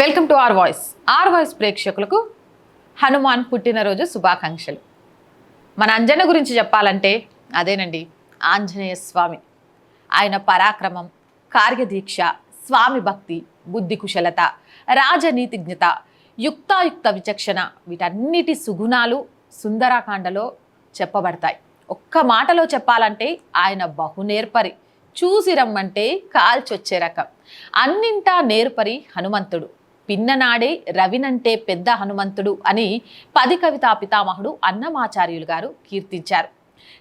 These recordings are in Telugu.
Welcome to our voice our voice ప్రేక్షకులకు హనుమాన్ పుట్టినరోజు శుభాకాంక్షలు. మన అంజన గురించి చెప్పాలంటే అదేనండి ఆంజనేయ స్వామి. ఆయన పరాక్రమం కార్యదీక్ష స్వామి భక్తి బుద్ధి కుశలత రాజనీతిజ్ఞత యుక్తాయుక్త విచక్షణ వీటన్నిటి సుగుణాలు సుందరాకాండలో చెప్పబడతాయి. ఒక్క మాటలో చెప్పాలంటే ఆయన బహునేర్పరి చూసి రమ్మంటే కాల్చొచ్చే రకం. అన్నింటా నేర్పరి హనుమంతుడు. పిన్ననాడే రవినంటే పెద్ద హనుమంతుడు అని పది కవితా పితామహుడు అన్నమాచార్యులు గారు కీర్తించారు.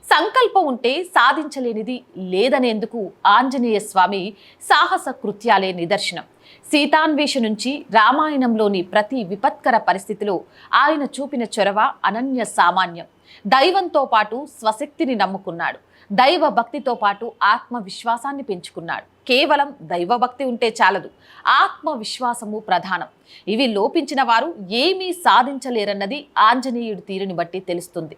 సంకల్పం ఉంటే సాధించలేనిది లేదనేందుకు ఆంజనేయ స్వామి సాహస కృత్యాలే నిదర్శనం. సీతాన్వేష నుంచి రామాయణంలోని ప్రతి విపత్కర పరిస్థితిలో ఆయన చూపిన చొరవ అనన్య సామాన్యం. దైవంతో పాటు స్వశక్తిని నమ్ముకున్నాడు. దైవ భక్తితో పాటు ఆత్మవిశ్వాసాన్ని పెంచుకున్నాడు. కేవలం దైవభక్తి ఉంటే చాలదు. ఆత్మవిశ్వాసము ప్రధానం. ఇవి లోపించిన వారు ఏమీ సాధించలేరన్నది ఆంజనేయుడి తీరుని బట్టి తెలుస్తుంది.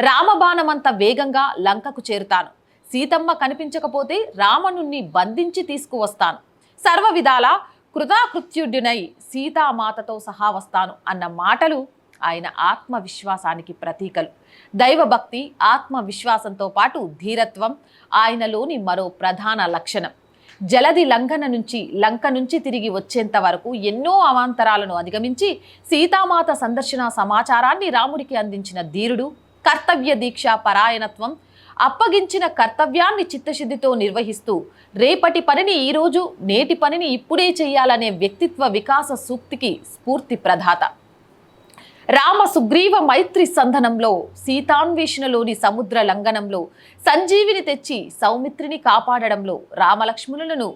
రామబాణమంత వేగంగా లంకకు చేరుతాను. సీతమ్మ కనిపించకపోతే రావణుణ్ణి బంధించి తీసుకువస్తాను. సర్వ విధాల కృతాకృత్యుడినై సీతామాతతో సహా వస్తాను అన్న మాటలు ఆయన ఆత్మవిశ్వాసానికి ప్రతీకలు. దైవభక్తి ఆత్మవిశ్వాసంతో పాటు ధీరత్వం ఆయనలోని మరో ప్రధాన లక్షణం. జలది లంఘన నుంచి లంక నుంచి తిరిగి వచ్చేంత వరకు ఎన్నో అవాంతరాలను అధిగమించి సీతామాత సందర్శన సమాచారాన్ని రాముడికి అందించిన ధీరుడు కర్తవ్య దీక్ష పరాయణత్వం అప్పగించిన కర్తవ్యాన్ని చిత్తశుద్ధితో నిర్వహిస్తూ రేపటి పనిని ఈరోజు నేటి పనిని ఇప్పుడే చేయాలనే వ్యక్తిత్వ వికాస సూక్తికి స్ఫూర్తి ప్రదాత రామ సుగ్రీవ మైత్రి సంధనంలో సీతాన్వేషణలోని సముద్ర లంఘనంలో సంజీవిని తెచ్చి సౌమిత్రిని కాపాడడంలో రామలక్ష్మణులను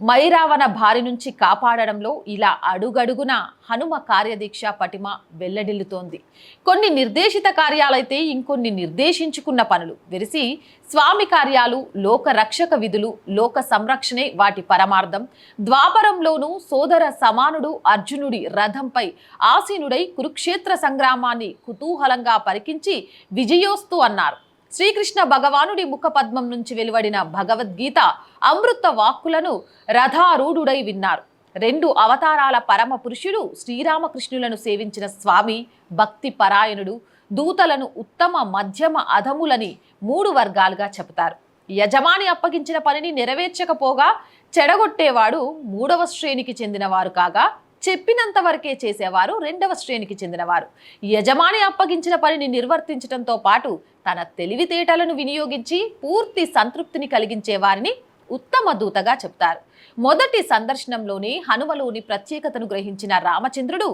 మైరావణ భారి నుంచి కాపాడడంలో ఇలా అడుగడుగున హనుమ కార్యదీక్ష పటిమ వెల్లడిల్లుతోంది. కొన్ని నిర్దేశిత కార్యాలైతే ఇంకొన్ని నిర్దేశించుకున్న పనులు వెరిసి స్వామి కార్యాలు లోకరక్షక విధులు లోక సంరక్షణే వాటి పరమార్థం. ద్వాపరంలోనూ సోదర సమానుడు అర్జునుడి రథంపై ఆసీనుడై కురుక్షేత్ర సంగ్రామాన్ని కుతూహలంగా పరికించి విజయోస్తు అన్నారు. శ్రీకృష్ణ భగవానుడి ముఖపద్మం నుంచి వెలువడిన భగవద్గీత అమృత వాక్కులను రథారూఢుడై విన్నారు. రెండు అవతారాల పరమ పురుషుడు శ్రీరామకృష్ణులను సేవించిన స్వామి భక్తి పరాయణుడు దూతలను ఉత్తమ మధ్యమ అధములని మూడు వర్గాలుగా చెబుతారు. యజమాని అప్పగించిన పనిని నెరవేర్చకపోగా చెడగొట్టేవాడు మూడవ శ్రేణికి చెందినవారు కాగా చెప్పినంత వరకే చేసేవారు రెండవ శ్రేణికి చెందినవారు. యజమాని అప్పగించిన పనిని నిర్వర్తించడంతో పాటు తన తెలివితేటలను వినియోగించి పూర్తి సంతృప్తిని కలిగించే వారిని ఉత్తమ దూతగా చెప్తారు. మొదటి సందర్శనంలోనే హనుమలోని ప్రత్యేకతను గ్రహించిన రామచంద్రుడు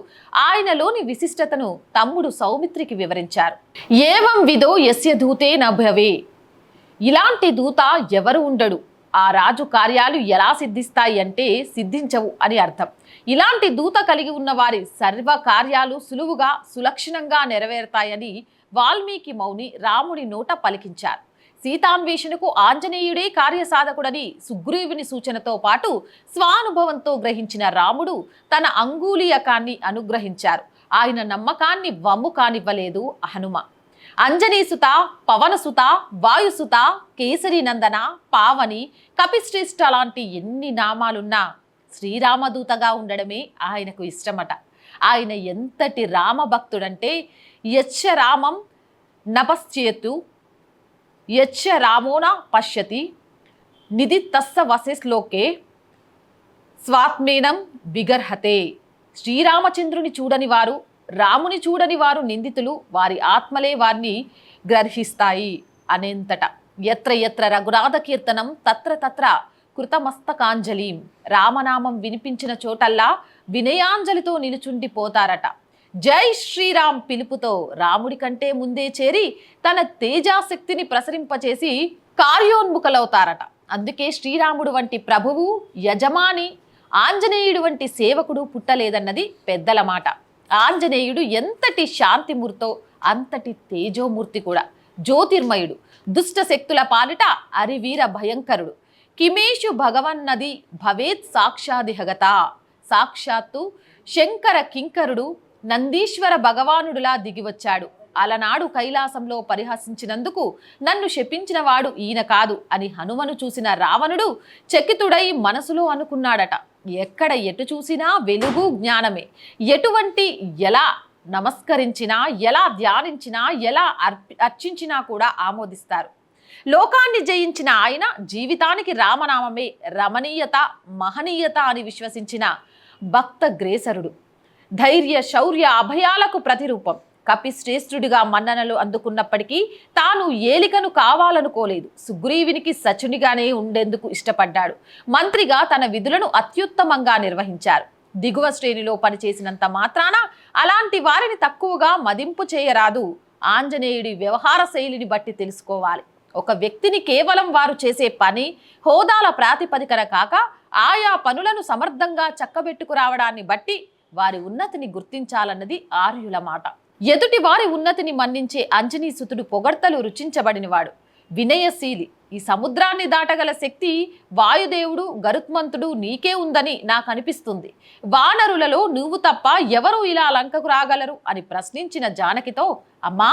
ఆయనలోని విశిష్టతను తమ్ముడు సౌమిత్రికి వివరించారు. ఏవం విదో యస్య దూతే నభవే ఇలాంటి దూత ఎవరు ఉండడు. ఆ రాజు కార్యాలు ఎలా సిద్ధిస్తాయి అంటే సిద్ధించవు అని అర్థం. ఇలాంటి దూత కలిగి ఉన్న వారి సర్వ కార్యాలు సులువుగా సులక్షణంగా నెరవేరుతాయని వాల్మీకి మౌని రాముడి నోట పలికించారు. సీతాన్వేషణకు ఆంజనేయుడే కార్యసాధకుడని సుగ్రీవుని సూచనతో పాటు స్వానుభవంతో గ్రహించిన రాముడు తన అంగూలీయకాన్ని అనుగ్రహించారు. ఆయన నమ్మకాన్ని వమ్ము కానివ్వలేదు హనుమ. అంజనీసుత పవనసుత వాయుసుత కేసరి నందన పావని కపిశ్రేష్ఠ లాంటి ఎన్ని నామాలున్నా శ్రీరామదూతగా ఉండడమే ఆయనకు ఇష్టమట. ఆయన ఎంతటి రామభక్తుడంటే యచ్చ రామం నపశ్చేతు యచ్చ రామోన పశ్యతి నిధి తస్స వశశ్లోకే స్వాత్మేనం బిగర్హతే శ్రీరామచంద్రుని చూడని వారు రాముని చూడని వారు నిందితులు వారి ఆత్మలే వారిని గ్రహిస్తాయి అనేంతట. ఎత్ర ఎత్ర రఘునాథ కీర్తనం తత్ర తత్ర కృతమస్తకాంజలిం. రామనామం వినిపించిన చోటల్లా వినయాంజలితో నిలుచుండిపోతారట. జై శ్రీరామ్ పిలుపుతో రాముడి కంటే ముందే చేరి తన తేజాశక్తిని ప్రసరింపచేసి కార్యోన్ముఖలవుతారట. అందుకే శ్రీరాముడు వంటి ప్రభువు యజమాని ఆంజనేయుడు వంటి సేవకుడు పుట్టలేదన్నది పెద్దల మాట. ఆంజనేయుడు ఎంతటి శాంతిమూర్తో అంతటి తేజోమూర్తి కూడా. జ్యోతిర్మయుడు దుష్ట శక్తుల పాలిట అరివీర భయంకరుడు. కిమేషు భగవన్నది భవేత్ సాక్షాదిహగత. సాక్షాత్తు శంకర కింకరుడు నందీశ్వర భగవానుడులా దిగివచ్చాడు. అలనాడు కైలాసంలో పరిహసించినందుకు నన్ను శపించినవాడు ఈయన కాదు అని హనుమను చూసిన రావణుడు చకితుడై మనసులో అనుకున్నాడట. ఎక్కడ ఎటు చూసినా వెలుగు జ్ఞానమే. ఎటువంటి ఎలా నమస్కరించినా ఎలా ధ్యానించినా ఎలా అర్ అర్చించినా కూడా ఆమోదిస్తారు. లోకాన్ని జయించిన ఆయన జీవితానికి రామనామమే రమణీయత మహనీయత అని విశ్వసించిన భక్త గ్రేసరుడు. ధైర్య శౌర్య అభయాలకు ప్రతిరూపం. కపిశ్రేష్ఠుడిగా మన్ననలు అందుకున్నప్పటికీ తాను ఏలికను కావాలనుకోలేదు. సుగ్రీవునికి సచునిగానే ఉండేందుకు ఇష్టపడ్డాడు. మంత్రిగా తన విధులను అత్యుత్తమంగా నిర్వహించారు. దిగువ శ్రేణిలో పనిచేసినంత మాత్రాన అలాంటి వారిని తక్కువగా మదింపు చేయరాదు. ఆంజనేయుడి వ్యవహార శైలిని బట్టి తెలుసుకోవాలి. ఒక వ్యక్తిని కేవలం వారు చేసే పని హోదాల ప్రాతిపదికన కాక ఆయా పనులను సమర్థంగా చక్కబెట్టుకురావడాన్ని బట్టి వారి ఉన్నతిని గుర్తించాలన్నది ఆర్యుల మాట. ఎదుటి వారి ఉన్నతిని మన్నించే అంజనీసుతుడు పొగడ్తలు రుచించబడినవాడు. వినయశీలి ఈ సముద్రాన్ని దాటగల శక్తి వాయుదేవుడు గరుత్మంతుడు నీకే ఉందని నాకు అనిపిస్తుంది వానరులలో నువ్వు తప్ప ఎవరు ఇలా లంకకు రాగలరు అని ప్రశ్నించిన జానకితో అమ్మా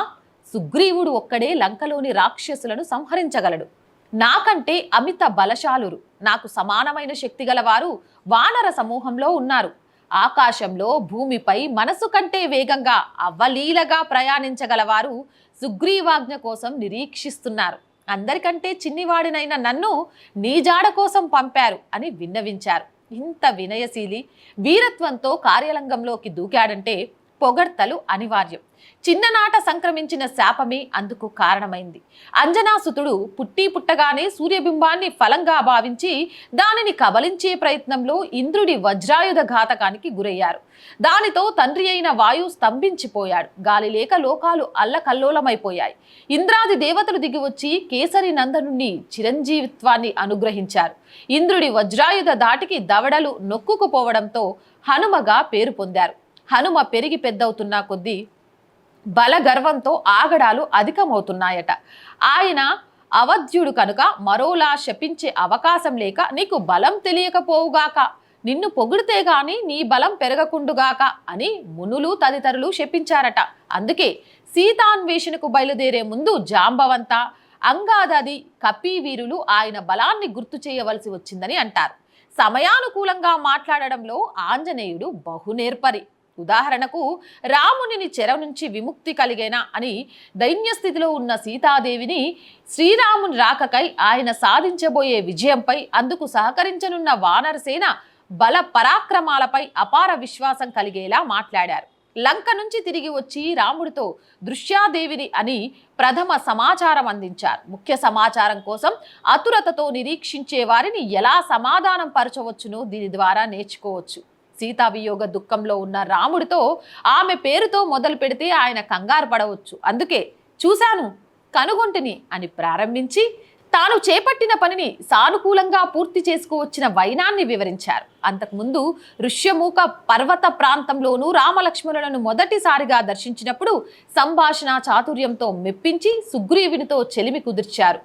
సుగ్రీవుడు ఒక్కడే లంకలోని రాక్షసులను సంహరించగలడు. నాకంటే అమిత బలశాలురు నాకు సమానమైన శక్తి గలవారు వానర సమూహంలో ఉన్నారు. ఆకాశంలో భూమిపై మనసు కంటే వేగంగా అవ్వలీలగా ప్రయాణించగలవారు సుగ్రీవాజ్ఞ కోసం నిరీక్షిస్తున్నారు. అందరికంటే చిన్నివాడినైన నన్ను నీ జాడ కోసం పంపారు అని విన్నవించారు. ఇంత వినయశీలి వీరత్వంతో కార్యలంగంలోకి దూకాడంటే పొగడ్తలు అనివార్యం. చిన్ననాట సంక్రమించిన శాపమే అందుకు కారణమైంది. అంజనాసుతుడు పుట్టి పుట్టగానే సూర్యబింబాన్ని ఫలంగా భావించి దానిని కబలించే ప్రయత్నంలో ఇంద్రుడి వజ్రాయుధ ఘాతకానికి గురయ్యారు. దానితో తండ్రి అయిన వాయు స్తంభించిపోయాడు. గాలి లేక లోకాలు అల్లకల్లోలమైపోయాయి. ఇంద్రాది దేవతలు దిగివచ్చి కేసరి నందనుని చిరంజీవిత్వాన్ని అనుగ్రహించారు. ఇంద్రుడి వజ్రాయుధ దాటికి దవడలు నొక్కుకుపోవడంతో హనుమగా పేరు పొందారు. హనుమ పెరిగి పెద్దవుతున్న కొద్దీ బల గర్వంతో ఆగడాలు అధికమవుతున్నాయట. ఆయన అవధ్యుడు కనుక మరోలా శపించే అవకాశం లేక నీకు బలం తెలియకపోవుగాక నిన్ను పొగిడితే గాని నీ బలం పెరగకుండుగాక అని మునులు తదితరులు శపించారట. అందుకే సీతాన్వేషణకు బయలుదేరే ముందు జాంబవంత అంగాదది కపి వీరులు ఆయన బలాన్ని గుర్తు చేయవలసి వచ్చిందని అంటారు. సమయానుకూలంగా మాట్లాడడంలో ఆంజనేయుడు బహునేర్పరి. ఉదాహరణకు రామునిని చెర నుంచి విముక్తి కలిగేనా అని దైన్య స్థితిలో ఉన్న సీతాదేవిని శ్రీరాముని రాకకై ఆయన సాధించబోయే విజయంపై అందుకు సహకరించనున్న వానరసేన బల పరాక్రమాలపై అపార విశ్వాసం కలిగేలా మాట్లాడారు. లంక నుంచి తిరిగి వచ్చి రాముడితో దృశ్యాదేవిని అని ప్రథమ సమాచారం అందించారు. ముఖ్య సమాచారం కోసం అతురతతో నిరీక్షించే వారిని ఎలా సమాధానం పరచవచ్చునో దీని ద్వారా నేర్చుకోవచ్చు. సీతావియోగ దుఃఖంలో ఉన్న రాముడితో ఆమె పేరుతో మొదలు పెడితే ఆయన కంగారు పడవచ్చు. అందుకే చూశాను కనుగొంటిని అని ప్రారంభించి తాను చేపట్టిన పనిని సానుకూలంగా పూర్తి చేసుకువచ్చిన వైనాన్ని వివరించారు. అంతకుముందు ఋష్యమూక పర్వత ప్రాంతంలోనూ రామలక్ష్మణులను మొదటిసారిగా దర్శించినప్పుడు సంభాషణ చాతుర్యంతో మెప్పించి సుగ్రీవునితో చెలిమి కుదిర్చారు.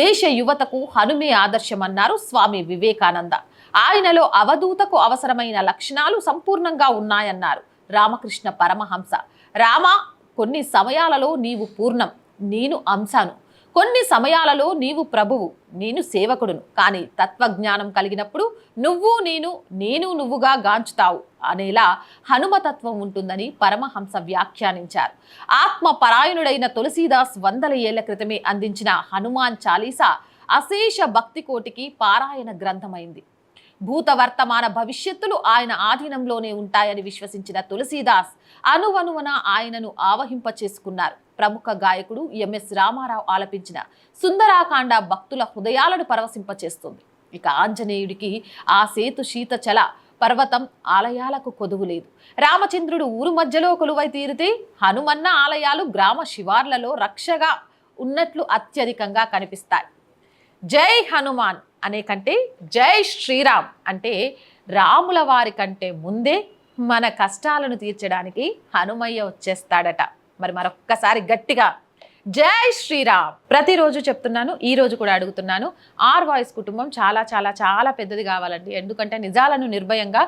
దేశ యువతకు హనుమే ఆదర్శమన్నారు స్వామి వివేకానంద. ఆయనలో అవధూతకు అవసరమైన లక్షణాలు సంపూర్ణంగా ఉన్నాయన్నారు రామకృష్ణ పరమహంస. రామ కొన్ని సమయాలలో నీవు పూర్ణం నేను అంశాను. కొన్ని సమయాలలో నీవు ప్రభువు నేను సేవకుడును. కానీ తత్వజ్ఞానం కలిగినప్పుడు నువ్వు నేను నేను నువ్వుగా గాంచుతావు అనేలా హనుమతత్వం ఉంటుందని పరమహంస వ్యాఖ్యానించారు. ఆత్మ పరాయణుడైన తులసీదాస్ వందల ఏళ్ళ క్రితమే అందించిన హనుమాన్ చాలీసా అశేష భక్తి కోటికి పారాయణ గ్రంథమైంది. భూత వర్తమాన భవిష్యత్తులు ఆయన ఆధీనంలోనే ఉంటాయని విశ్వసించిన తులసీదాస్ అనువనువన ఆయనను ఆవహింప చేసుకున్నారు. ప్రముఖ గాయకుడు ఎంఎస్ రామారావు ఆలపించిన సుందరాకాండ భక్తుల హృదయాలను పరవశింపచేస్తుంది ఇక ఆంజనేయుడికి ఆ సేతు శీతచల పర్వతం ఆలయాలకు కొదువు లేదు. రామచంద్రుడు ఊరు మధ్యలో కొలువై తీరితే హనుమన్న ఆలయాలు గ్రామ శివార్లలో రక్షగా ఉన్నట్లు అత్యధికంగా కనిపిస్తాయి. జై హనుమాన్! అనే కంటే జై శ్రీరామ్ అంటే రాముల వారి కంటే ముందే మన కష్టాలను తీర్చడానికి హనుమయ్య వచ్చేస్తాడట. మరి మరొక్కసారి గట్టిగా జై శ్రీరామ్. ప్రతిరోజు చెప్తున్నాను ఈ రోజు కూడా అడుగుతున్నాను. ఆర్ వాయిస్ కుటుంబం చాలా చాలా చాలా పెద్దది కావాలండి. ఎందుకంటే నిజాలను నిర్భయంగా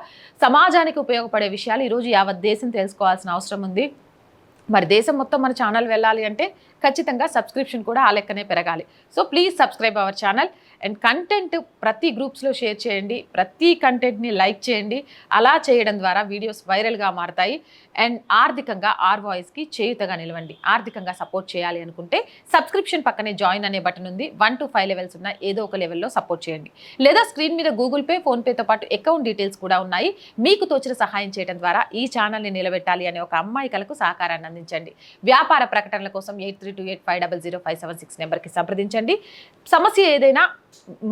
సమాజానికి ఉపయోగపడే విషయాలు ఈరోజు యావత్ దేశం తెలుసుకోవాల్సిన అవసరం ఉంది. మరి దేశం మొత్తం మన ఛానల్ వెళ్ళాలి అంటే ఖచ్చితంగా సబ్స్క్రిప్షన్ కూడా ఆ లెక్కనే పెరగాలి. So please subscribe our channel. And content ప్రతి గ్రూప్స్లో షేర్ చేయండి. ప్రతి కంటెంట్ని లైక్ చేయండి. అలా చేయడం ద్వారా వీడియోస్ వైరల్గా మారతాయి. అండ్ ఆర్థికంగా ఆర్ వాయిస్కి చేయుతగా నిలవండి. ఆర్థికంగా సపోర్ట్ చేయాలి అనుకుంటే సబ్స్క్రిప్షన్ పక్కనే జాయిన్ అనే బటన్ ఉంది. వన్ టు ఫైవ్ లెవెల్స్ ఉన్న ఏదో ఒక లెవెల్లో సపోర్ట్ చేయండి. లేదా స్క్రీన్ మీద గూగుల్ పే ఫోన్పేతో పాటు అకౌంట్ డీటెయిల్స్ కూడా ఉన్నాయి. మీకు తోచిన సహాయం చేయడం ద్వారా ఈ ఛానల్ని నిలబెట్టాలి అనే ఒక అమ్మాయి కలకు సహకారాన్ని అందించండి. వ్యాపార ప్రకటనల కోసం eight three two eight five double zero five seven six నెంబర్కి సంప్రదించండి. సమస్య ఏదైనా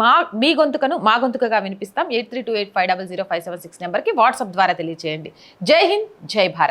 మా మీ గొంతుకను మా గొంతుకగా వినిపిస్తాం. Eight three two eight five double zero five seven six నెంబర్కి వాట్సాప్ ద్వారా తెలియజేయండి జై హింద్ జై భారత్.